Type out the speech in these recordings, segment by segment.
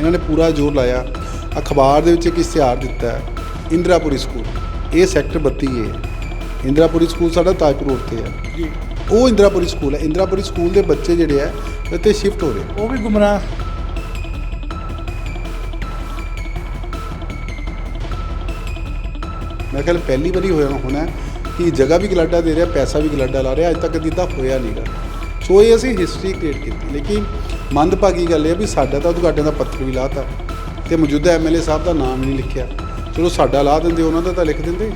ਇਹਨਾਂ ਨੇ ਪੂਰਾ ਜ਼ੋਰ ਲਾਇਆ। ਅਖਬਾਰ ਦੇ ਵਿੱਚ ਇੱਕ ਇਸ਼ਤਿਹਾਰ ਦਿੱਤਾ ਹੈ ਇੰਦਰਾਪੁਰੀ ਸਕੂਲ। ਇਹ ਸੈਕਟਰ 32 ਹੈ ਇੰਦਰਾਪੁਰੀ ਸਕੂਲ ਸਾਡਾ ਤਾਜਪੁਰ ਰੋਡ ਤੇ ਹੈ। ਜੀ। ਉਹ ਇੰਦਰਾਪੁਰੀ ਸਕੂਲ ਹੈ। ਇੰਦਰਾਪੁਰੀ ਸਕੂਲ ਦੇ ਬੱਚੇ ਜਿਹੜੇ ਆ ਇੱਥੇ ਸ਼ਿਫਟ ਹੋ ਰਹੇ ਉਹ ਵੀ ਗੁੰਮਰਾਹ। ਮੈਂ ਕਿਹਾ ਪਹਿਲੀ ਵਾਰੀ ਹੋਇਆ ਹੋਣਾ ਕਿ ਜਗ੍ਹਾ ਵੀ ਗਲਾਡਾ ਦੇ ਰਿਹਾ ਪੈਸਾ ਵੀ ਗਲਾਡਾ ਲਾ ਰਿਹਾ ਅੱਜ ਤੱਕ ਕਦੀ ਤਾਂ ਹੋਇਆ ਨਹੀਂਗਾ ਸੋ ਇਹ ਅਸੀਂ ਹਿਸਟਰੀ ਕ੍ਰੀਏਟ ਕੀਤੀ। ਲੇਕਿਨ ਮੰਦਭਾਗੀ ਗੱਲ ਇਹ ਆ ਵੀ ਸਾਡਾ ਤਾਂ ਉਦਘਾਟਨ ਦਾ ਪੱਥਰ ਵੀ ਲਾਤਾ ਤੇ ਮੌਜੂਦਾ ਐਮਐਲਏ ਸਾਹਿਬ ਦਾ ਨਾਮ ਨਹੀਂ ਲਿਖਿਆ। ਚਲੋ ਸਾਡਾ ਲਾ ਦਿੰਦੇ, ਉਹਨਾਂ ਦਾ ਤਾਂ ਲਿਖ ਦਿੰਦੇ।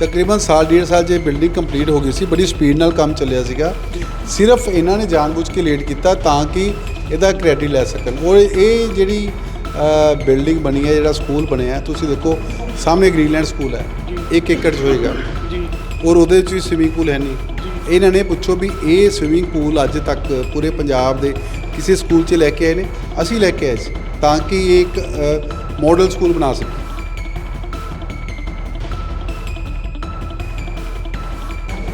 ਤਕਰੀਬਨ ਸਾਲ, ਡੇਢ ਸਾਲ ਜੇ ਬਿਲਡਿੰਗ ਕੰਪਲੀਟ ਹੋ ਗਈ ਸੀ, ਬੜੀ ਸਪੀਡ ਨਾਲ ਕੰਮ ਚੱਲਿਆ ਸੀਗਾ। ਸਿਰਫ ਇਹਨਾਂ ਨੇ ਜਾਣਬੁੱਝ ਕੇ ਲੇਟ ਕੀਤਾ ਤਾਂ ਕਿ ਇਹਦਾ ਕ੍ਰੈਡਿਟ ਲੈ ਸਕਣ। ਔਰ ਇਹ ਜਿਹੜੀ ਬਿਲਡਿੰਗ ਬਣੀ ਹੈ ਜਿਹੜਾ ਸਕੂਲ ਬਣਿਆ ਤੁਸੀਂ ਦੇਖੋ ਸਾਹਮਣੇ ਗ੍ਰੀਨਲੈਂਡ ਸਕੂਲ ਹੈ। 1 ਏਕੜ 'ਚ ਹੋਏਗਾ। ਜੀ। ਔਰ ਉਹਦੇ ਵਿੱਚ ਵੀ ਸਵਿਮਿੰਗ ਪੂਲ ਹੈ ਨਹੀਂ। ਇਹਨਾਂ ਨੇ ਪੁੱਛੋ ਵੀ ਇਹ ਸਵਿਮਿੰਗ ਪੂਲ ਅੱਜ ਤੱਕ ਪੂਰੇ ਪੰਜਾਬ ਦੇ ਕਿਸੇ ਸਕੂਲ 'ਚ ਲੈ ਕੇ ਆਏ ਨੇ? ਅਸੀਂ ਲੈ ਕੇ ਆਏ ਸੀ ਤਾਂ ਕਿ ਇਹ ਇੱਕ ਮਾਡਲ ਸਕੂਲ ਬਣਾ ਸਕੀਏ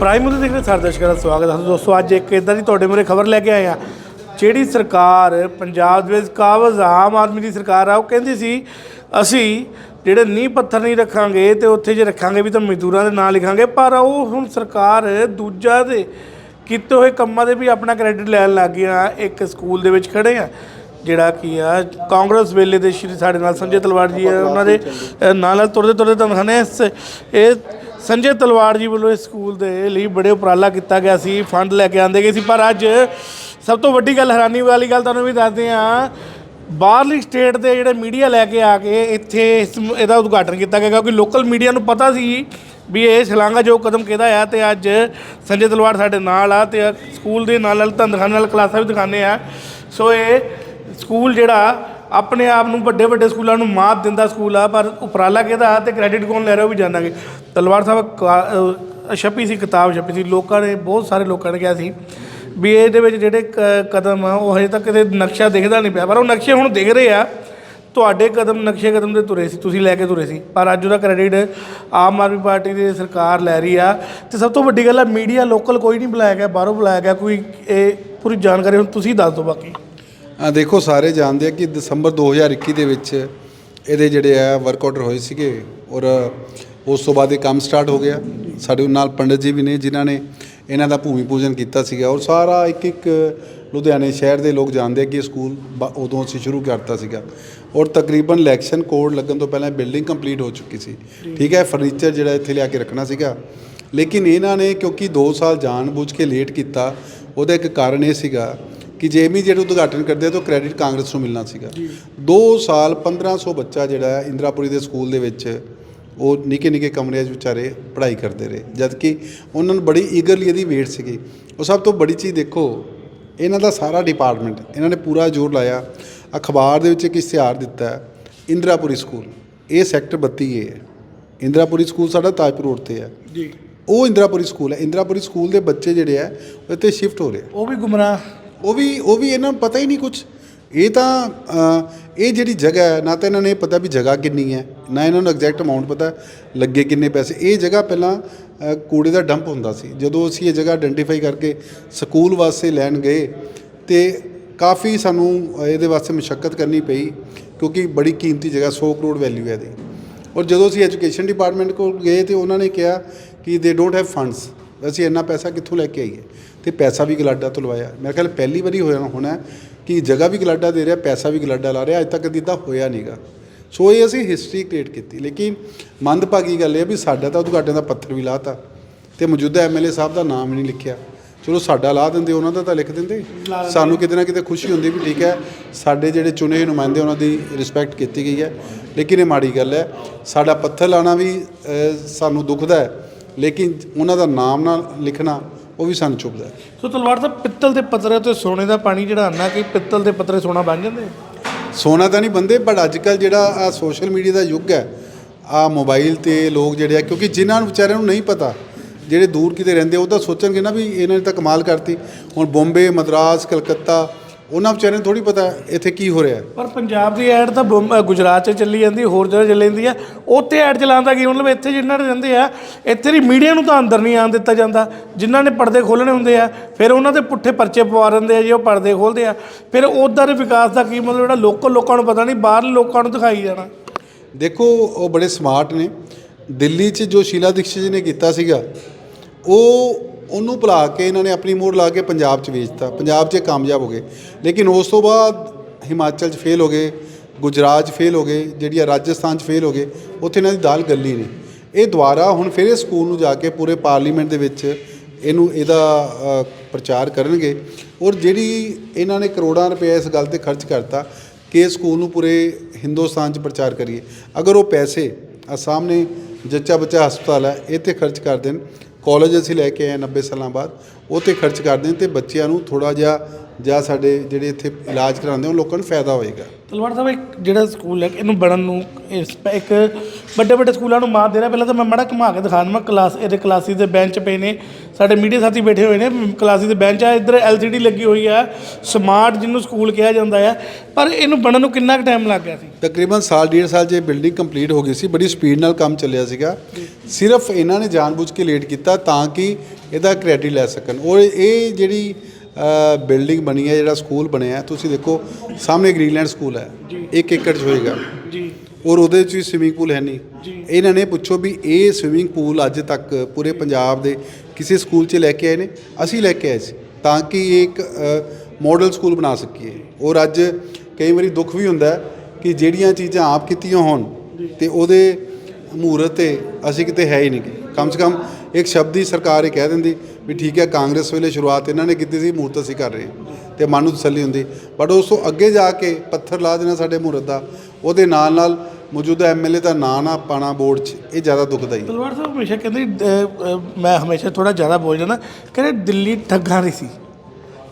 ਪ੍ਰਾਈਮ ਨੂੰ ਦੇਖ ਰਹੇ ਸਾਰੇ ਦਰਸ਼ਕਾਂ ਦਾ ਸਵਾਗਤ ਹੈ। ਦੋਸਤੋ ਅੱਜ ਇੱਕ ਇਦਾਂ ਦੀ ਤੁਹਾਡੇ ਮੂਹਰੇ ਖਬਰ ਲੈ ਕੇ ਆਏ ਆ ਜਿਹੜੀ ਸਰਕਾਰ ਪੰਜਾਬ ਦੇ ਵਿੱਚ ਕਾਬਜ਼ ਆਮ ਆਦਮੀ ਦੀ ਸਰਕਾਰ ਆ, ਉਹ ਕਹਿੰਦੀ ਸੀ, ਅਸੀਂ ਜਿਹੜੇ ਨੀਂਹ ਪੱਥਰ ਨਹੀਂ ਰੱਖਾਂਗੇ ਤੇ ਉੱਥੇ ਜੇ ਰੱਖਾਂਗੇ ਵੀ ਤਾਂ ਮਜ਼ਦੂਰਾਂ ਦੇ ਨਾਂ ਲਿਖਾਂਗੇ, ਪਰ ਉਹ ਹੁਣ ਸਰਕਾਰ ਦੂਜਾ ਦੇ ਕੀਤੇ ਹੋਏ ਕੰਮਾਂ ਦੇ ਵੀ ਆਪਣਾ ਕ੍ਰੈਡਿਟ ਲੈਣ ਲੱਗ ਗਿਆ ਇੱਕ ਸਕੂਲ ਦੇ ਵਿੱਚ ਖੜੇ ਆ, ਜਿਹੜਾ ਕੀ ਆ, ਕਾਂਗਰਸ ਵੇਲੇ ਦੇ ਸ਼੍ਰੀ ਸਾਡੇ ਨਾਲ ਸੰਜੇ ਤਲਵਾੜ ਜੀ ਆ, ਉਹਨਾਂ ਦੇ ਨਾਲ ਨਾਲ ਤੁਰਦੇ ਤੁਰਦੇ ਤੁਹਾਨੂੰ ਦਿਖਾਉਂਦੇ ਇਹ ਸੰਜੇ ਤਲਵਾੜ ਜੀ ਵੱਲੋਂ ਇਸ ਸਕੂਲ ਦੇ ਲਈ ਬੜੇ ਉਪਰਾਲਾ ਕੀਤਾ ਗਿਆ ਸੀ, ਫੰਡ ਲੈ ਕੇ ਆਂਦੇ ਗਏ ਸੀ, ਪਰ ਅੱਜ ਸਭ ਤੋਂ ਵੱਡੀ ਗੱਲ, ਹੈਰਾਨੀ ਵਾਲੀ ਗੱਲ ਤੁਹਾਨੂੰ ਵੀ ਦੱਸਦੇ ਹਾਂ। ਬਾਹਰਲੀ ਸਟੇਟ ਦੇ ਜਿਹੜੇ ਮੀਡੀਆ ਲੈ ਕੇ ਆ ਕੇ ਇੱਥੇ ਇਸ ਇਹਦਾ ਉਦਘਾਟਨ ਕੀਤਾ ਗਿਆ, ਕਿਉਂਕਿ ਲੋਕਲ ਮੀਡੀਆ ਨੂੰ ਪਤਾ ਸੀ ਵੀ ਇਹ ਸ਼ਲਾਘਾਯੋਗ ਜੋ ਕਦਮ ਕਿਹਦਾ ਆ ਤੇ ਅੱਜ ਸੰਜੇ ਤਲਵਾਰ ਸਾਡੇ ਨਾਲ ਆ ਤੇ ਸਕੂਲ ਦੇ ਨਾਲ ਨਾਲ ਤੁਹਾਨੂੰ ਦਿਖਾਉਣ ਨਾਲ ਕਲਾਸਾਂ ਵੀ ਦਿਖਾਉਂਦੇ ਆ। ਸੋ ਇਹ ਸਕੂਲ ਜਿਹੜਾ ਆਪਣੇ ਆਪ ਨੂੰ ਵੱਡੇ ਵੱਡੇ ਸਕੂਲਾਂ ਨੂੰ ਮਾਤ ਦਿੰਦਾ ਸਕੂਲ ਆ, ਪਰ ਉਪਰਾਲਾ ਕਿਹਦਾ ਤੇ ਕ੍ਰੈਡਿਟ ਕੌਣ ਲੈ ਰਿਹਾ ਉਹ ਵੀ ਜਾਣਾਂਗੇ। ਤਲਵਾਰ ਸਾਹਿਬ ਕਾ- ਅਹ, ਛਪੀ ਸੀ ਕਿਤਾਬ ਛਪੀ ਸੀ, ਲੋਕਾਂ ਨੇ, ਬਹੁਤ ਸਾਰੇ ਲੋਕਾਂ ਨੇ ਕਿਹਾ ਸੀ ਵੀ ਇਹਦੇ ਵਿੱਚ ਜਿਹੜੇ ਕ- ਕਦਮ ਆ, ਉਹ ਹਜੇ ਤੱਕ ਕਿਤੇ ਨਕਸ਼ਾ ਦਿਖਦਾ ਨਹੀਂ ਪਿਆ, ਪਰ ਉਹ ਨਕਸ਼ੇ ਹੁਣ ਦਿਖ ਰਹੇ ਆ। ਤੁਹਾਡੇ ਕਦਮ ਨਕਸ਼ੇ ਕਦਮ ਦੇ ਤੁਰੇ ਸੀ, ਤੁਸੀਂ ਲੈ ਕੇ ਤੁਰੇ ਸੀ, ਪਰ ਅੱਜ ਉਹਦਾ ਕ੍ਰੈਡਿਟ ਆਮ ਆਦਮੀ ਪਾਰਟੀ ਦੀ ਸਰਕਾਰ ਲੈ ਰਹੀ ਆ। ਤੇ ਸਭ ਤੋਂ ਵੱਡੀ ਗੱਲ ਆ, ਮੀਡੀਆ ਲੋਕਲ ਕੋਈ ਨਹੀਂ ਬੁਲਾਇਆ ਗਿਆ, ਬਾਹਰੋਂ ਬੁਲਾਇਆ ਗਿਆ, ਕੋਈ ਇਹ ਪੂਰੀ ਜਾਣਕਾਰੀ ਹੁਣ ਤੁਸੀਂ ਦੱਸ ਦਿਓ ਬਾਕੀ। ਆ ਦੇਖੋ, ਸਾਰੇ ਜਾਣਦੇ ਆ ਕਿ ਦਸੰਬਰ 2021 ਦੇ ਵਿੱਚ ਇਹਦੇ ਜਿਹੜੇ ਆ ਵਰਕ ਆਰਡਰ ਹੋਏ ਸੀਗੇ, ਔਰ ਉਸ ਤੋਂ ਬਾਅਦ ਇਹ ਕੰਮ ਸਟਾਰਟ ਹੋ ਗਿਆ। ਸਾਡੇ ਨਾਲ ਪੰਡਿਤ ਜੀ ਵੀ ਨੇ, ਜਿਨ੍ਹਾਂ ਨੇ ਇਹਨਾਂ ਦਾ ਭੂਮੀ ਪੂਜਨ ਕੀਤਾ ਸੀਗਾ ਔਰ ਸਾਰਾ ਇੱਕ ਇੱਕ ਲੁਧਿਆਣੇ ਸ਼ਹਿਰ ਦੇ ਲੋਕ ਜਾਣਦੇ ਕਿ ਇਹ ਸਕੂਲ ਉਦੋਂ ਅਸੀਂ ਸ਼ੁਰੂ ਕਰਤਾ ਸੀਗਾ। ਔਰ ਤਕਰੀਬਨ ਇਲੈਕਸ਼ਨ ਕੋਡ ਲੱਗਣ ਤੋਂ ਪਹਿਲਾਂ ਬਿਲਡਿੰਗ ਕੰਪਲੀਟ ਹੋ ਚੁੱਕੀ ਸੀ। ਠੀਕ ਹੈ ਫਰਨੀਚਰ ਜਿਹੜਾ ਇੱਥੇ ਲਿਆ ਕੇ ਰੱਖਣਾ ਸੀਗਾ। ਲੇਕਿਨ ਇਹਨਾਂ ਨੇ ਕਿਉਂਕਿ 2 ਸਾਲ ਜਾਣਬੁੱਝ ਕੇ ਲੇਟ ਕੀਤਾ ਉਹਦਾ ਇੱਕ ਕਾਰਨ ਇਹ ਸੀਗਾ ਕਿ ਜੇ ਇਮੀਡੀਏਟ ਉਦਘਾਟਨ ਕਰਦੇ ਤਾਂ ਕ੍ਰੈਡਿਟ ਕਾਂਗਰਸ ਨੂੰ ਮਿਲਣਾ ਸੀਗਾ। 2 ਸਾਲ 1500 ਬੱਚਾ ਜਿਹੜਾ ਇੰਦਰਾਪੁਰੀ ਦੇ ਸਕੂਲ ਦੇ ਵਿੱਚ ਉਹ ਨਿੱਕੇ ਨਿੱਕੇ ਕਮਰਿਆਂ 'ਚ ਵਿਚਾਰੇ ਪੜ੍ਹਾਈ ਕਰਦੇ ਰਹੇ। ਜਦ ਕਿ ਉਹਨਾਂ ਨੂੰ ਬੜੀ ਈਗਰਲੀ ਇਹਦੀ ਵੇਟ ਸੀਗੀ। ਉਹ ਸਭ ਤੋਂ ਬੜੀ ਚੀਜ਼ ਦੇਖੋ ਇਹਨਾਂ ਦਾ ਸਾਰਾ ਡਿਪਾਰਟਮੈਂਟ ਇਹਨਾਂ ਨੇ ਪੂਰਾ ਜ਼ੋਰ ਲਾਇਆ। ਅਖਬਾਰ ਦੇ ਵਿੱਚ ਇੱਕ ਇਸ਼ਤਿਹਾਰ ਦਿੱਤਾ ਇੰਦਰਾਪੁਰੀ ਸਕੂਲ। ਇਹ ਸੈਕਟਰ 32 ਹੈ। ਇੰਦਰਾਪੁਰੀ ਸਕੂਲ ਸਾਡਾ ਤਾਜਪੁਰ ਰੋਡ ਤੇ ਹੈ। ਜੀ। ਉਹ ਇੰਦਰਾਪੁਰੀ ਸਕੂਲ ਹੈ। ਇੰਦਰਾਪੁਰੀ ਸਕੂਲ ਦੇ ਬੱਚੇ ਜਿਹੜੇ ਆ ਇੱਥੇ ਸ਼ਿਫਟ ਹੋ ਰਹੇ। ਉਹ ਵੀ ਗੁੰਮਰਾਹ। ਉਹ ਵੀ ਉਹ ਵੀ ਇਹਨਾਂ ਨੂੰ ਪਤਾ ਹੀ ਨਹੀਂ ਕੁਝ ਇਹ ਤਾਂ ਇਹ ਜਿਹੜੀ ਜਗ੍ਹਾ ਹੈ, ਨਾ ਤਾਂ ਇਹਨਾਂ ਨੇ ਪਤਾ ਵੀ ਜਗ੍ਹਾ ਕਿੰਨੀ ਹੈ, ਨਾ ਇਹਨਾਂ ਨੂੰ ਐਗਜ਼ੈਕਟ ਅਮਾਉਂਟ ਪਤਾ ਲੱਗੇ ਕਿੰਨੇ ਪੈਸੇ। ਇਹ ਜਗ੍ਹਾ ਪਹਿਲਾਂ ਕੂੜੇ ਦਾ ਡੰਪ ਹੁੰਦਾ ਸੀ। ਜਦੋਂ ਅਸੀਂ ਇਹ ਜਗ੍ਹਾ ਆਇਡੈਂਟੀਫਾਈ ਕਰਕੇ ਸਕੂਲ ਵਾਸਤੇ ਲੈਣ ਗਏ, ਤੇ ਕਾਫੀ ਸਾਨੂੰ ਇਹਦੇ ਵਾਸਤੇ ਮੁਸ਼ਕਲ ਕਰਨੀ ਪਈ, ਕਿਉਂਕਿ ਬੜੀ ਕੀਮਤੀ ਜਗ੍ਹਾ 100 ਕਰੋੜ ਵੈਲਿਊ ਹੈ ਇਹਦੀ। ਔਰ ਜਦੋਂ ਅਸੀਂ ਐਜੂਕੇਸ਼ਨ ਡਿਪਾਰਟਮੈਂਟ ਕੋਲ ਗਏ, ਤੇ ਉਹਨਾਂ ਨੇ ਕਿਹਾ ਕਿ ਦੇ ਡੋਂਟ ਹੈਵ ਫੰਡਸ ਅਸੀਂ ਇੰਨਾ ਪੈਸਾ ਕਿੱਥੋਂ ਲੈ ਕੇ ਆਈਏ? ਤੇ ਪੈਸਾ ਵੀ ਗਲਾਡਾ ਤੋਂ ਲਵਾਇਆ। ਮੈਂ ਕਿਹਾ ਪਹਿਲੀ ਵਾਰੀ ਹੋਇਆ ਹੋਣਾ ਕਿ ਜਗ੍ਹਾ ਵੀ ਗਲਾਡਾ ਦੇ ਰਿਹਾ ਪੈਸਾ ਵੀ ਗਲਾਡਾ ਲਾ ਰਿਹਾ ਅੱਜ ਤੱਕ ਕਦੀ ਤਾਂ ਹੋਇਆ ਨਹੀਂਗਾ ਸੋ ਇਹ ਅਸੀਂ ਹਿਸਟਰੀ ਕ੍ਰੀਏਟ ਕੀਤੀ। ਲੇਕਿਨ ਮੰਦਭਾਗੀ ਗੱਲ ਇਹ ਵੀ ਸਾਡਾ ਤਾਂ ਉਦਘਾਟਨ ਦਾ ਪੱਥਰ ਵੀ ਲਾਤਾ ਤੇ ਮੌਜੂਦਾ ਐਮਐਲਏ ਸਾਹਿਬ ਦਾ ਨਾਮ ਨਹੀਂ ਲਿਖਿਆ। ਚਲੋ ਸਾਡਾ ਲਾ ਦਿੰਦੇ ਉਹਨਾਂ ਦਾ ਤਾਂ ਲਿਖ ਦਿੰਦੇ। ਸਾਨੂੰ ਕਿਤੇ ਨਾ ਕਿਤੇ ਖੁਸ਼ੀ ਹੁੰਦੀ ਵੀ ਠੀਕ ਹੈ ਸਾਡੇ ਜਿਹੜੇ ਚੁਣੇ ਹੋਏ ਨੁਮਾਇੰਦੇ ਉਹਨਾਂ ਦੀ ਰਿਸਪੈਕਟ ਕੀਤੀ ਗਈ ਹੈ। ਲੇਕਿਨ ਇਹ ਮਾੜੀ ਗੱਲ ਹੈ ਸਾਡਾ ਪੱਥਰ ਲਾਣਾ ਵੀ ਸਾਨੂੰ ਦੁਖਦਾ ਹੈ। ਲੇਕਿਨ ਉਹਨਾਂ ਦਾ ਨਾਮ ਨਾ ਲਿਖਣਾ ਉਹ ਵੀ ਸਾਨੂੰ ਚੁਭਦਾ ਹੈ। ਸੋ ਤਲਵਾਰ ਸਾਹਿਬ ਪਿੱਤਲ ਦੇ ਪੱਤਰੇ ਤੇ ਸੋਨੇ ਦਾ ਪਾਣੀ ਚੜਾਉਣਾ ਕਿ ਪਿੱਤਲ ਦੇ ਪੱਤਰੇ ਸੋਨਾ ਬਣ ਜਾਂਦੇ? ਸੋਨਾ ਤਾਂ ਨਹੀਂ ਬੰਦੇ ਬਟ ਅੱਜ ਕੱਲ ਜਿਹੜਾ ਆ ਸੋਸ਼ਲ ਮੀਡੀਆ ਦਾ ਯੁੱਗ ਹੈ ਆ ਮੋਬਾਈਲ ਤੇ ਲੋਕ ਜਿਹੜੇ ਆ ਕਿਉਂਕਿ ਜਿਨ੍ਹਾਂ ਨੂੰ ਵਿਚਾਰਿਆਂ ਨੂੰ ਨਹੀਂ ਪਤਾ ਜਿਹੜੇ ਦੂਰ ਕਿਤੇ ਰਹਿੰਦੇ ਉਹ ਤਾਂ ਸੋਚਣਗੇ ਨਾ ਵੀ ਇਹਨਾਂ ਨੇ ਤਾਂ ਕਮਾਲ ਕਰਤੀ। ਹੁਣ ਬੰਬੇ ਮਦਰਾਸ ਕਲਕੱਤਾ ਉਹਨਾਂ ਵਿਚਾਰਿਆਂ ਨੂੰ ਥੋੜੀ ਪਤਾ ਇੱਥੇ ਕੀ ਹੋ ਰਿਹਾ ਹੈ। ਪਰ ਪੰਜਾਬ ਦੀ ਐਡ ਤਾਂ ਬੰਬ- ਅ, ਗੁਜਰਾਤ 'ਚ ਚੱਲੀ ਜਾਂਦੀ ਹੋਰ ਜਗ੍ਹਾ ਚੱਲੀ ਜਾਂਦੀ ਆ ਉੱਥੇ ਐਡ ਚਲਾਉਣ ਦਾ ਕੀ ਮਤਲਬ? ਇੱਥੇ ਜਿਨ੍ਹਾਂ ਦੇ ਰਹਿੰਦੇ ਆ ਇੱਥੇ ਦੀ ਮੀਡੀਆ ਨੂੰ ਤਾਂ ਅੰਦਰ ਨਹੀਂ ਆਉਣ ਦਿੱਤਾ ਜਾਂਦਾ। ਜਿਨ੍ਹਾਂ ਨੇ ਪਰਦੇ ਖੋਲ੍ਹਣੇ ਹੁੰਦੇ ਆ ਫਿਰ ਉਹਨਾਂ ਦੇ ਪੁੱਠੇ ਪਰਚੇ ਪਵਾ ਦਿੰਦੇ ਆ ਜੇ ਉਹ ਪਰਦੇ ਖੋਲ੍ਹਦੇ ਆ। ਫਿਰ ਉੱਧਰ ਦੇ ਵਿਕਾਸ ਦਾ ਕੀ ਮਤਲਬ? ਜਿਹੜਾ ਲੋਕਲ ਲੋਕਾਂ ਨੂੰ ਪਤਾ ਨਹੀਂ ਬਾਹਰਲੇ ਲੋਕਾਂ ਨੂੰ ਦਿਖਾਈ ਜਾਣਾ। ਦੇਖੋ ਉਹ ਬੜੇ ਸਮਾਰਟ ਨੇ। ਦਿੱਲੀ 'ਚ ਜੋ ਸ਼ੀਲਾ ਦੀਕਸ਼ਿਤ ਜੀ ਨੇ ਕੀਤਾ ਸੀਗਾ ਉਹ ਉਹਨੂੰ ਭੁਲਾ ਕੇ ਇਹਨਾਂ ਨੇ ਆਪਣੀ ਮੋੜ ਲਾ ਕੇ ਪੰਜਾਬ 'ਚ ਵੇਚਤਾ। ਪੰਜਾਬ 'ਚ ਕਾਮਯਾਬ ਹੋ ਗਏ। ਲੇਕਿਨ ਉਸ ਤੋਂ ਬਾਅਦ ਹਿਮਾਚਲ 'ਚ ਫੇਲ ਹੋ ਗਏ, ਗੁਜਰਾਤ 'ਚ ਫੇਲ ਹੋ ਗਏ, ਜਿਹੜੀ ਆ ਰਾਜਸਥਾਨ 'ਚ ਫੇਲ ਹੋ ਗਏ, ਉੱਥੇ ਇਹਨਾਂ ਦੀ ਦਾਲ ਗੱਲੀ ਨਹੀਂ ਇਹ ਦੁਬਾਰਾ ਹੁਣ ਫਿਰ ਇਹ ਸਕੂਲ ਨੂੰ ਜਾ ਕੇ ਪੂਰੇ ਪਾਰਲੀਮੈਂਟ ਦੇ ਵਿੱਚ ਇਹਨੂੰ ਇਹਦਾ ਪ੍ਰਚਾਰ ਕਰਨਗੇ। ਔਰ ਜਿਹੜੀ ਇਹਨਾਂ ਨੇ ਕਰੋੜਾਂ ਰੁਪਏ ਇਸ ਗੱਲ ਤੇ ਖਰਚ ਕਰਤਾ ਕਿ ਇਸ ਸਕੂਲ ਨੂੰ ਪੂਰੇ ਹਿੰਦੁਸਤਾਨ 'ਚ ਪ੍ਰਚਾਰ ਕਰੀਏ। ਅਗਰ ਉਹ ਪੈਸੇ ਆ ਸਾਹਮਣੇ ਜੱਚਾ ਬੱਚਾ ਹਸਪਤਾਲ ਹੈ, ਇੱਥੇ ਖਰਚ ਕਰ ਦੇਣ। ਕਾਲਜ ਅਸੀਂ ਲੈ ਕੇ ਆਏ ਹਾਂ 90 ਸਾਲਾਂ ਬਾਅਦ, ਉਹ ਤੇ ਖਰਚ ਕਰਦੇ ਹਾਂ ਤੇ ਬੱਚਿਆਂ ਨੂੰ ਥੋੜਾ ਜਿਹਾ ਜਾਂ ਸਾਡੇ ਜਿਹੜੇ ਇੱਥੇ ਇਲਾਜ ਕਰਾਉਂਦੇ ਉਹ ਲੋਕਾਂ ਨੂੰ ਫਾਇਦਾ ਹੋਏਗਾ। ਤਲਵਾਰ ਸਾਹਿਬ ਇੱਕ ਜਿਹੜਾ ਸਕੂਲ ਹੈ ਇਹਨੂੰ ਬਣਨ ਨੂੰ ਇਸ ਇੱਕ ਵੱਡੇ ਵੱਡੇ ਸਕੂਲਾਂ ਨੂੰ ਮਾਤ ਦੇ ਰਿਹਾ। ਪਹਿਲਾਂ ਤਾਂ ਮੈਂ ਮੜਾ ਘੁਮਾ ਕੇ ਦਿਖਾ ਦਵਾਂ ਕਲਾਸ ਇਹਦੇ ਕਲਾਸਿਸ ਦੇ ਬੈਂਚ ਪਏ ਨੇ। ਸਾਡੇ ਮੀਡੀਆ ਸਾਥੀ ਬੈਠੇ ਹੋਏ ਨੇ ਕਲਾਸਿਸ ਦੇ ਬੈਂਚ ਆ ਇੱਧਰ ਐਲਸੀਡੀ ਲੱਗੀ ਹੋਈ ਆ ਸਮਾਰਟ ਜਿਹਨੂੰ ਸਕੂਲ ਕਿਹਾ ਜਾਂਦਾ ਆ। ਪਰ ਇਹਨੂੰ ਬਣਨ ਨੂੰ ਕਿੰਨਾ ਕੁ ਟਾਈਮ ਲੱਗ ਗਿਆ ਸੀ? ਤਕਰੀਬਨ ਸਾਲ ਡੇਢ ਸਾਲ ਇਹ ਬਿਲਡਿੰਗ ਕੰਪਲੀਟ ਹੋ ਗਈ ਸੀ ਬੜੀ ਸਪੀਡ ਨਾਲ ਕੰਮ ਚੱਲਿਆ ਸੀਗਾ। ਸਿਰਫ ਇਹਨਾਂ ਨੇ ਜਾਣਬੁੱਝ ਕੇ ਲੇਟ ਕੀਤਾ ਤਾਂ ਕਿ ਇਹਦਾ ਕ੍ਰੈਡਿਟ ਲੈ ਸਕਣ। ਔਰ ਇਹ ਜਿਹੜੀ ਬਿਲਡਿੰਗ ਬਣੀ ਹੈ ਜਿਹੜਾ ਸਕੂਲ ਬਣਿਆ ਹੈ, ਤੁਸੀਂ ਦੇਖੋ ਸਾਹਮਣੇ ਗ੍ਰੀਨਲੈਂਡ ਸਕੂਲ ਹੈ। ਇੱਕ ਏਕੜ 'ਚ ਹੋਏਗਾ। ਜੀ। ਔਰ ਉਹਦੇ ਵੀ ਸਵਿਮਿੰਗ ਪੂਲ ਹੈ ਨਹੀਂ। ਜੀ। ਇਹਨਾਂ ਨੇ ਪੁੱਛੋ ਵੀ ਇਹ ਸਵਿਮਿੰਗ ਪੂਲ ਅੱਜ ਤੱਕ ਪੂਰੇ ਪੰਜਾਬ ਦੇ ਕਿਸੇ ਸਕੂਲ 'ਚ ਲੈ ਕੇ ਆਏ ਨੇ? ਅਸੀਂ ਲੈ ਕੇ ਆਏ ਸੀ ਤਾਂ ਕਿ ਇਹ ਇੱਕ ਮਾਡਲ ਸਕੂਲ ਬਣਾ ਸਕੀਏ। ਔਰ ਅੱਜ ਕਈ ਵਾਰੀ ਦੁੱਖ ਵੀ ਹੁੰਦਾ ਕਿ ਜਿਹੜੀਆਂ ਚੀਜ਼ਾਂ ਆਪ ਕੀਤੀਆਂ ਹੋਣ ਤੇ ਉਹਦੇ ਮਹੂਰਤ ਤੇ ਅਸੀਂ ਕਿਤੇ ਹੈ ਹੀ ਨਹੀਂ। ਕਮ ਸੇ ਕਮ ਇੱਕ ਸ਼ਬਦ ਹੀ ਸਰਕਾਰ ਇਹ ਕਹਿ ਦਿੰਦੀ ਵੀ ਠੀਕ ਹੈ ਕਾਂਗਰਸ ਵੇਲੇ ਸ਼ੁਰੂਆਤ ਇਹਨਾਂ ਨੇ ਕੀਤੀ ਸੀ ਮਹੂਰਤ ਅਸੀਂ ਕਰ ਰਹੇ ਹਾਂ ਤੇ ਮਨ ਨੂੰ ਤਸੱਲੀ ਹੁੰਦੀ। ਬਟ ਉਸ ਤੋਂ ਅੱਗੇ ਜਾ ਕੇ ਪੱਥਰ ਲਾ ਦੇਣਾ ਸਾਡੇ ਮਹੂਰਤ ਦਾ ਉਹਦੇ ਨਾਲ ਨਾਲ ਮੌਜੂਦਾ ਐਮਐਲਏ ਦਾ ਨਾਂ ਨਾ ਪਾਣਾ ਬੋਰਡ 'ਚ ਇਹ ਜ਼ਿਆਦਾ ਦੁਖਦਾਈ ਹੈ। ਤਲਵਾਰ ਸਾਹਿਬ ਹਮੇਸ਼ਾ ਕਹਿੰਦੇ ਮੈਂ ਹਮੇਸ਼ਾ ਥੋੜਾ ਜ਼ਿਆਦਾ ਬੋਲ ਜਾਂਦਾ ਕਹਿੰਦੇ ਦਿੱਲੀ ਠੱਗਾਂ ਨਹੀਂ ਸੀ।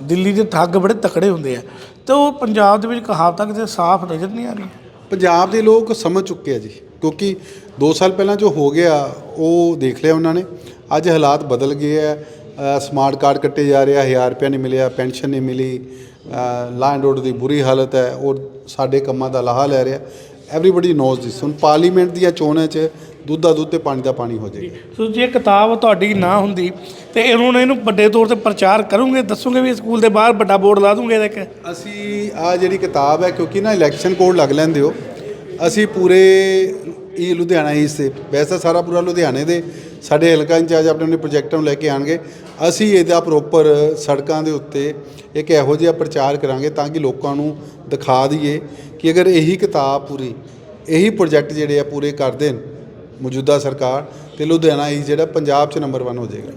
ਦਿੱਲੀ ਦੇ ਠੱਗ ਬੜੇ ਤਕੜੇ ਹੁੰਦੇ ਆ। ਤੇ ਉਹ ਪੰਜਾਬ ਦੇ ਵਿੱਚ ਕਹਾਵਤਾਂ ਕਿਤੇ ਸਾਫ਼ ਨਜ਼ਰ ਨਹੀਂ ਆ ਰਹੀਆਂ। ਪੰਜਾਬ ਦੇ ਲੋਕ ਸਮਝ ਚੁੱਕੇ ਆ ਜੀ। ਕਿਉਂਕਿ 2 ਸਾਲ ਪਹਿਲਾਂ ਜੋ ਹੋ ਗਿਆ ਉਹ ਦੇਖ ਲਿਆ ਉਹਨਾਂ ਨੇ। ਅੱਜ ਹਾਲਾਤ ਬਦਲ ਗਏ ਆ ਸਮਾਰਟ ਕਾਰਡ ਕੱਟੇ ਜਾ ਰਿਹਾ 1000 ਰੁਪਇਆ ਨਹੀਂ ਮਿਲਿਆ ਪੈਨਸ਼ਨ ਨਹੀਂ ਮਿਲੀ। ਲਾ ਐਂਡ ਆਰਡਰ ਦੀ ਬੁਰੀ ਹਾਲਤ ਹੈ ਔਰ ਸਾਡੇ ਕੰਮਾਂ ਦਾ ਲਾਹਾ ਲੈ ਰਿਹਾ। ਐਵਰੀਬਾਡੀ ਨੋਜ਼ ਦਿਸ ਹੁਣ ਪਾਰਲੀਮੈਂਟ ਦੀਆਂ ਚੋਣਾਂ 'ਚ ਦੁੱਧ ਦਾ ਦੁੱਧ ਤੇ ਪਾਣੀ ਦਾ ਪਾਣੀ ਹੋ ਜਾਏਗਾ। ਸੋ ਜੇ ਕਿਤਾਬ ਤੁਹਾਡੀ ਨਾ ਹੁੰਦੀ ਤੇ ਇਹਨੂੰ ਇਹਨੂੰ ਵੱਡੇ ਤੌਰ ਤੇ ਪ੍ਰਚਾਰ ਕਰੋਗੇ ਦੱਸੋਗੇ ਵੀ ਸਕੂਲ ਦੇ ਬਾਹਰ ਵੱਡਾ ਬੋਰਡ ਲਾ ਦੂੰਗੇ ਇਹਦਾ ਇੱਕ? ਅਸੀਂ ਆ ਜਿਹੜੀ ਕਿਤਾਬ ਹੈ ਕਿਉਂਕਿ ਨਾ ਇਲੈਕਸ਼ਨ ਕੋਡ ਲੱਗ ਲੈਂਦੇ ਹੋ। ਅਸੀਂ ਪੂਰੇ ਇਹ ਲੁਧਿਆਣਾ ਈਸਟ ਤੇ ਵੈਸਾ ਸਾਰਾ ਪੂਰਾ ਲੁਧਿਆਣੇ ਦੇ। ਸਾਡੇ ਹਲਕਾ ਇੰਚਾਰਜ ਆਪਣੇ ਆਪਣੇ ਪ੍ਰੋਜੈਕਟਾਂ ਨੂੰ ਲੈ ਕੇ ਆਣਗੇ। ਅਸੀਂ ਇਹਦਾ ਪ੍ਰੋਪਰ ਸੜਕਾਂ ਦੇ ਉੱਤੇ ਇੱਕ ਇਹੋ ਜਿਹਾ ਪ੍ਰਚਾਰ ਕਰਾਂਗੇ ਤਾਂ ਕਿ ਲੋਕਾਂ ਨੂੰ ਦਿਖਾ ਦਈਏ ਕਿ ਅਗਰ ਇਹੀ ਕਿਤਾਬ ਪੂਰੀ, ਇਹੀ ਪ੍ਰੋਜੈਕਟ ਜਿਹੜੇ ਆ ਪੂਰੇ ਕਰ ਦੇਣ ਮੌਜੂਦਾ ਸਰਕਾਰ, ਤੇ ਲੁਧਿਆਣਾ ਈਸਟ ਜਿਹੜਾ ਪੰਜਾਬ 'ਚ ਨੰਬਰ 1 ਹੋ ਜਾਏਗਾ।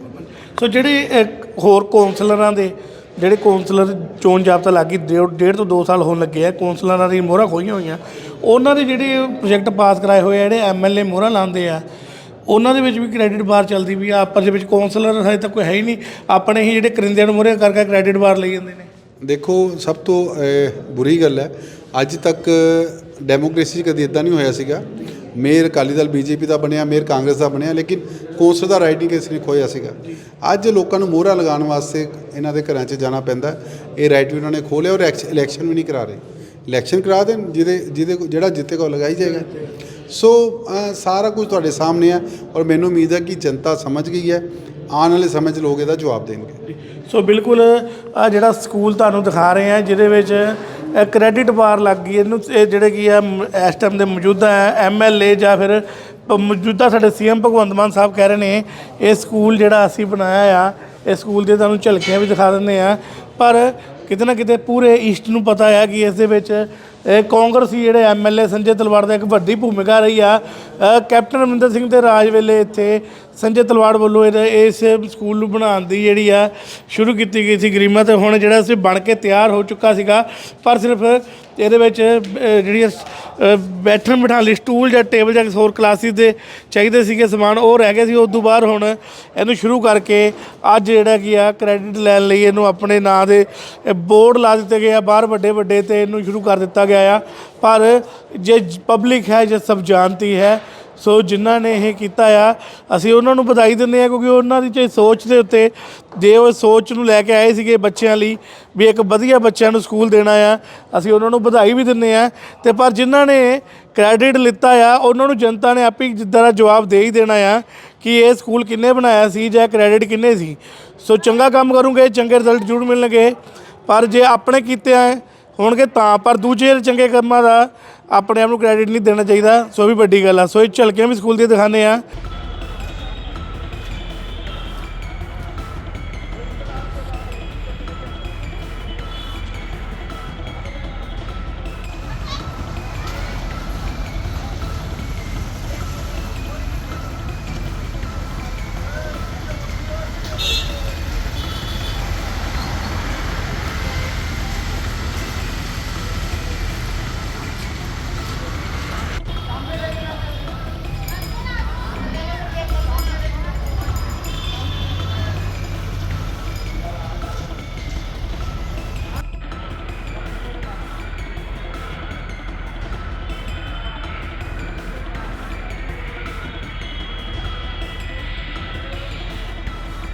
ਸੋ ਜਿਹੜੇ ਹੋਰ ਕੌਂਸਲਰਾਂ ਦੇ ਜਿਹੜੇ ਕੌਂਸਲਰ ਚੋਣ ਜਾਬਤਾ ਲੱਗੀ ਡੇਢ ਡੇਢ ਤੋਂ 2 ਸਾਲ ਹੋਣ ਲੱਗੇ ਆ, ਕੌਂਸਲਰਾਂ ਦੀ ਮੋਹਰਾਂ ਖੋਈਆਂ ਹੋਈਆਂ। ਉਹਨਾਂ ਦੇ ਜਿਹੜੇ ਪ੍ਰੋਜੈਕਟ ਪਾਸ ਕਰਾਏ ਹੋਏ ਆ, ਜਿਹੜੇ ਐਮਐਲਏ ਮੋਹਰਾਂ ਲਾਉਂਦੇ ਆ, ਉਹਨਾਂ ਦੇ ਵਿੱਚ ਵੀ ਕ੍ਰੈਡਿਟ ਬਾਰ ਚੱਲਦੀ ਵੀ ਆ। ਆਪਸ ਦੇ ਵਿੱਚ ਕੌਂਸਲਰ ਹਜੇ ਤੱਕ ਕੋਈ ਹੈ ਹੀ ਨਹੀਂ। ਆਪਣੇ ਹੀ ਜਿਹੜੇ ਕਰਿੰਦਿਆਂ ਨੂੰ ਮੋਹਰੇ ਕਰਕੇ ਕ੍ਰੈਡਿਟ ਬਾਰ ਲਈ ਜਾਂਦੇ ਨੇ। ਦੇਖੋ, ਸਭ ਤੋਂ ਬੁਰੀ ਗੱਲ ਹੈ, ਅੱਜ ਤੱਕ ਡੈਮੋਕ੍ਰੇਸੀ 'ਚ ਕਦੀ ਇਦਾਂ ਨਹੀਂ ਹੋਇਆ ਸੀਗਾ। ਮੇਅਰ ਅਕਾਲੀ ਦਲ ਬੀਜੇਪੀ ਦਾ ਬਣਿਆ, ਮੇਅਰ ਕਾਂਗਰਸ ਦਾ ਬਣਿਆ, ਲੇਕਿਨ ਕੌਂਸਲ ਦਾ ਰਾਈਟ ਨਹੀਂ ਕਿਸੇ ਨੇ ਖੋਇਆ ਸੀਗਾ। ਅੱਜ ਲੋਕਾਂ ਨੂੰ ਮੋਹਰਾ ਲਗਾਉਣ ਵਾਸਤੇ ਇਹਨਾਂ ਦੇ ਘਰਾਂ 'ਚ ਜਾਣਾ ਪੈਂਦਾ। ਇਹ ਰਾਈਟ ਵੀ ਉਹਨਾਂ ਨੇ ਖੋਲਿਆ ਔਰ ਇਲੈਕਸ਼ਨ ਵੀ ਨਹੀਂ ਕਰਾ ਰਹੇ। ਇਲੈਕਸ਼ਨ ਕਰਾ ਦੇਣ, ਜਿਹਦੇ ਜਿਹਦੇ ਕੋਲ- ਜਿਹੜਾ ਜਿੱਤੇਗਾ ਉਹ ਲਗਾਈ ਜਾਏਗਾ। ਸੋ ਸਾਰਾ ਕੁਝ ਤੁਹਾਡੇ ਸਾਹਮਣੇ ਹੈ ਔਰ ਮੈਨੂੰ ਉਮੀਦ ਹੈ ਕਿ ਜਨਤਾ ਸਮਝ ਗਈ ਹੈ। ਆਉਣ ਵਾਲੇ ਸਮੇਂ 'ਚ ਲੋਕ ਇਹਦਾ ਜਵਾਬ ਦੇਣਗੇ। ਸੋ ਬਿਲਕੁਲ ਆ ਜਿਹੜਾ ਸਕੂਲ ਤੁਹਾਨੂੰ ਦਿਖਾ ਰਹੇ ਆ ਜਿਹਦੇ ਵਿੱਚ ਕ੍ਰੈਡਿਟ ਵਾਰ ਲੱਗ ਗਈ, ਇਹਨੂੰ ਇਹ ਜਿਹੜੇ ਕੀ ਆ ਇਸ ਟਾਈਮ ਦੇ ਮੌਜੂਦਾ ਐਮਐਲਏ ਜਾਂ ਫਿਰ ਮੌਜੂਦਾ ਸਾਡੇ ਸੀਐਮ ਭਗਵੰਤ ਮਾਨ ਸਾਹਿਬ ਕਹਿ ਰਹੇ ਨੇ, ਇਹ ਸਕੂਲ ਜਿਹੜਾ ਅਸੀਂ ਬਣਾਇਆ ਆ, ਇਹ ਸਕੂਲ ਦੇ ਤੁਹਾਨੂੰ ਝਲਕੀਆਂ ਵੀ ਦਿਖਾ ਦਿੰਦੇ ਆ, ਪਰ ਕਿਤੇ ਨਾ ਕਿਤੇ ਪੂਰੇ ਈਸਟ ਨੂੰ ਪਤਾ ਹੈ ਕਿ ਇਸ ਦੇ ਵਿੱਚ ਇਹ ਕਾਂਗਰਸੀ ਜਿਹੜੇ ਐਮਐਲਏ ਸੰਜੇ ਤਲਵਾੜ ਦਾ ਇੱਕ ਵੱਡੀ ਭੂਮਿਕਾ ਰਹੀ ਆ। ਕੈਪਟਨ ਅਮਰਿੰਦਰ ਸਿੰਘ ਦੇ ਰਾਜ ਵੇਲੇ ਇੱਥੇ ਸੰਜੇ ਤਲਵਾੜ ਵੱਲੋਂ ਇਹਦਾ ਇਸ ਸਕੂਲ ਨੂੰ ਬਣਾਉਣ ਦੀ ਜਿਹੜੀ ਆ ਸ਼ੁਰੂ ਕੀਤੀ ਗਈ ਸੀ ਗਰੀਮਾ ਤੇ ਹੁਣ ਜਿਹੜਾ ਸੀ ਬਣ ਕੇ ਤਿਆਰ ਹੋ ਚੁੱਕਾ ਸੀਗਾ। ਪਰ ਸਿਰਫ ਇਹਦੇ ਵਿੱਚ ਅ, ਜਿਹੜੀ ਬੈਠਣ ਬਿਠਾਉਣ ਲਈ ਸਟੂਲ ਜਾਂ ਟੇਬਲ ਜਾਂ ਕਿਸੇ ਹੋਰ ਕਲਾਸਿਸ ਦੇ ਚਾਹੀਦੇ ਸੀਗੇ ਸਮਾਨ ਉਹ ਰਹਿ ਗਏ ਸੀ। ਉਸ ਤੋਂ ਬਾਅਦ ਹੁਣ ਇਹਨੂੰ ਸ਼ੁਰੂ ਕਰਕੇ ਅੱਜ ਜਿਹੜਾ ਕੀ ਆ ਕ੍ਰੈਡਿਟ ਲੈਣ ਲਈ ਇਹਨੂੰ ਆਪਣੇ ਨਾਂ ਦੇ ਬੋਰਡ ਲਾ ਦਿੱਤੇ ਗਏ ਆ। ਬਾਹਰ ਵੱਡੇ ਵੱਡੇ ਤੇ ਇਹਨੂੰ ਸ਼ੁਰੂ ਕਰ ਦਿੱਤਾ ਗਿਆ। ਆ। ਪਰ ਜੇ ਪਬਲਿਕ ਹੈ, ਜੇ ਸਭ ਜਾਣਤੀ ਹੈ, ਸੋ ਜਿਨ੍ਹਾਂ ਨੇ ਇਹ ਕੀਤਾ ਆ, ਅਸੀਂ ਉਹਨਾਂ ਨੂੰ ਵਧਾਈ ਦਿੰਦੇ ਆ ਕਿਉਂਕਿ ਉਹਨਾਂ ਦੀ ਜੇ ਸੋਚ ਦੇ ਉੱਤੇ ਜੇ ਉਹ ਸੋਚ ਨੂੰ ਲੈ ਕੇ ਆਏ ਸੀਗੇ ਬੱਚਿਆਂ ਲਈ ਵੀ ਇੱਕ ਵਧੀਆ ਬੱਚਿਆਂ ਨੂੰ ਸਕੂਲ ਦੇਣਾ ਆ, ਅਸੀਂ ਉਹਨਾਂ ਨੂੰ ਵਧਾਈ ਵੀ ਦਿੰਦੇ ਆ। ਤੇ ਪਰ ਜਿਨ੍ਹਾਂ ਨੇ ਕ੍ਰੈਡਿਟ ਲਿੱਤਾ ਆ, ਉਹਨਾਂ ਨੂੰ ਜਨਤਾ ਨੇ ਆਪੇ ਹੀ ਜਿੱਦਾਂ ਦਾ ਜਵਾਬ ਦੇ ਹੀ ਦੇਣਾ ਆ ਕਿ ਇਹ ਸਕੂਲ ਕਿੰਨੇ ਬਣਾਇਆ ਸੀ ਜਾਂ ਕ੍ਰੈਡਿਟ ਕਿੰਨੇ ਸੀ। ਸੋ ਚੰਗਾ ਕੰਮ ਕਰੋਗੇ, ਚੰਗੇ ਰਿਜ਼ਲਟ ਜ਼ਰੂਰ ਮਿਲਣਗੇ। ਪਰ ਜੇ ਆਪਣੇ ਕੀਤੇ ਆ ਹੋਣਗੇ ਤਾਂ, ਪਰ ਦੂਜੇ ਚੰਗੇ ਕੰਮਾਂ ਦਾ ਆਪਣੇ ਆਪ ਨੂੰ ਕ੍ਰੈਡਿਟ ਨਹੀਂ ਦੇਣਾ ਚਾਹੀਦਾ, ਸੋ ਵੀ ਵੱਡੀ ਗੱਲ ਆ। ਸੋ ਇਹ ਝਲਕੀਆਂ ਵੀ ਸਕੂਲ ਦੀਆਂ ਦਿਖਾਉਂਦੇ ਆ।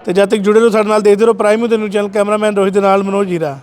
ਤੇ ਜਦ ਤੱਕ ਜੁੜੇ ਰਹੋ ਸਾਡੇ ਨਾਲ ਦੇਖਦੇ ਰਹੋ ਪ੍ਰਾਈਮ ਦੇ ਨੂੰ ਚੈਨਲ ਕੈਮਰਾਮੈਨ ਰੋਹਿਤ ਦੇ ਨਾਲ ਮਨੋਜ ਜੀਰਾ